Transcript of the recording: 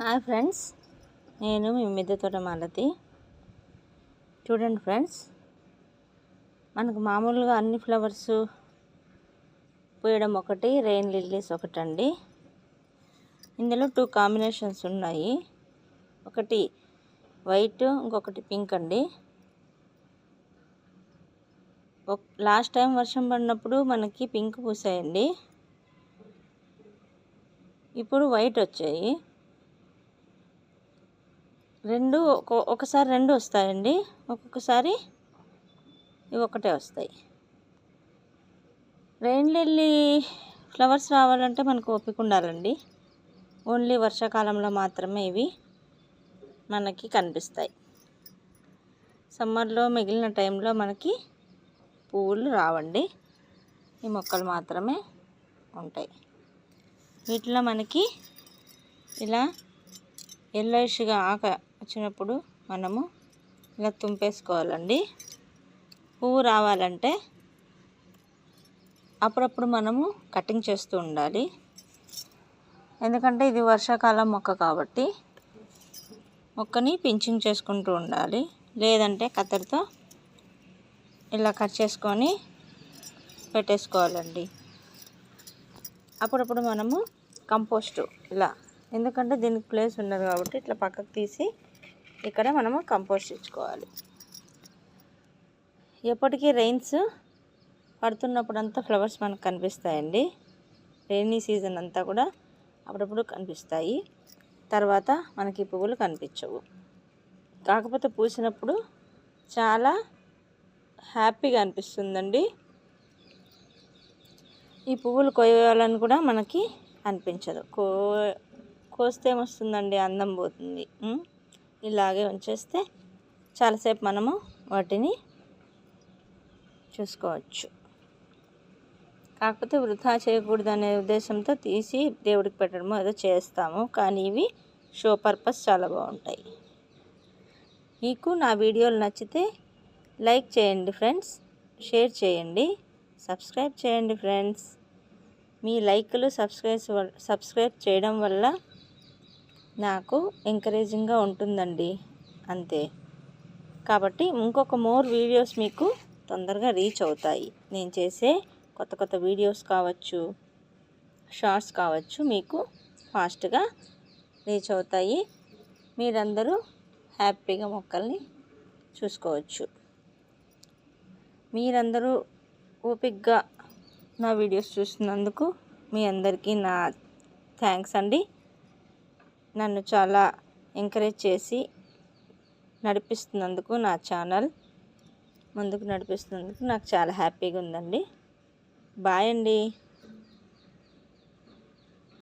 Hi friends నేను మీ మిద్దె తోట మాలతి. చూడండి ఫ్రెండ్స్ మనకు మామూలుగా అన్ని ఫ్లవర్స్ పూయడం ఒకటి రెయిన్ లిల్లీస్ ఒకటండి. ఇందులో టూ కాంబినేషన్స్ ఉన్నాయి. ఒకటి వైట్ ఇంకొకటి పింక్ అండి. లాస్ట్ టైం వర్షం పడినప్పుడు మనకి పింక్ పూసాయండి. ఇప్పుడు వైట్ వచ్చాయి. రెండు ఒకసారి రెండు వస్తాయండి. ఒక్కొక్కసారి ఇవి ఒకటే వస్తాయి. రెయిన్ లిల్లీ ఫ్లవర్స్ రావాలంటే మనకు ఓపిక ఉండాలండి. ఓన్లీ వర్షాకాలంలో మాత్రమే ఇవి మనకి కనిపిస్తాయి. సమ్మర్లో మిగిలిన టైంలో మనకి పువ్వులు రావండి. ఈ మొక్కలు మాత్రమే ఉంటాయి. వీటిలో మనకి ఇలా ఎల్లోయిష్గా ఆక వచ్చినప్పుడు మనము ఇలా తుంపేసుకోవాలండి. పువ్వు రావాలంటే అప్పుడప్పుడు మనము కటింగ్ చేస్తూ ఉండాలి. ఎందుకంటే ఇది వర్షాకాలం మొక్క కాబట్టి మొక్కని పించింగ్ చేసుకుంటూ ఉండాలి. లేదంటే కత్తెరతో ఇలా కట్ చేసుకొని పెట్టేసుకోవాలండి. అప్పుడప్పుడు మనము కంపోస్టు ఇలా ఎందుకంటే దీనికి ప్లేస్ ఉండదు కాబట్టి ఇట్లా పక్కకు తీసి ఇక్కడ మనము కంపోస్ట్ ఇచ్చుకోవాలి ఎప్పటికీ రెయిన్స్ పడుతున్నప్పుడు అంతా ఫ్లవర్స్ మనకు కనిపిస్తాయండి. రెయినీ సీజన్ అంతా కూడా అప్పుడప్పుడు కనిపిస్తాయి. తర్వాత మనకి పువ్వులు కనిపించవు. కాకపోతే పూసినప్పుడు చాలా హ్యాపీగా అనిపిస్తుందండి. ఈ పువ్వులు కోయాలని కూడా మనకి అనిపించదు. కో కోస్తే ఏమొస్తుందండి? అందం పోతుంది. ఇలాగే ఉంచేస్తే చాలాసేపు మనము వాటిని చూసుకోవచ్చు. కాకపోతే వృధా చేయకూడదు అనే ఉద్దేశంతో తీసి దేవుడికి పెట్టడము ఏదో చేస్తాము. కానీ ఇవి షో పర్పస్ చాలా బాగుంటాయి. మీకు నా వీడియోలు నచ్చితే లైక్ చేయండి ఫ్రెండ్స్. షేర్ చేయండి. సబ్స్క్రైబ్ చేయండి ఫ్రెండ్స్. మీ లైక్లు సబ్స్క్రైబ్ సబ్స్క్రైబ్ చేయడం వల్ల నాకు ఎంకరేజింగ్గా ఉంటుందండి. అంతే. కాబట్టి ఇంకొక మోర్ వీడియోస్ మీకు తొందరగా రీచ్ అవుతాయి. నేను చేసే కొత్త కొత్త వీడియోస్ కావచ్చు షార్ట్స్ కావచ్చు మీకు ఫాస్ట్గా రీచ్ అవుతాయి. మీరందరూ హ్యాపీగా మొక్కల్ని చూసుకోవచ్చు. మీరందరూ ఓపిక్గా నా వీడియోస్ చూసినందుకు మీ అందరికీ నా థ్యాంక్స్ అండి. నన్ను చాలా ఎంకరేజ్ చేసి నడిపిస్తున్నందుకు నా ఛానల్ ముందుకు నడిపిస్తున్నందుకు నాకు చాలా హ్యాపీగా ఉందండి. బాయ్ అండి.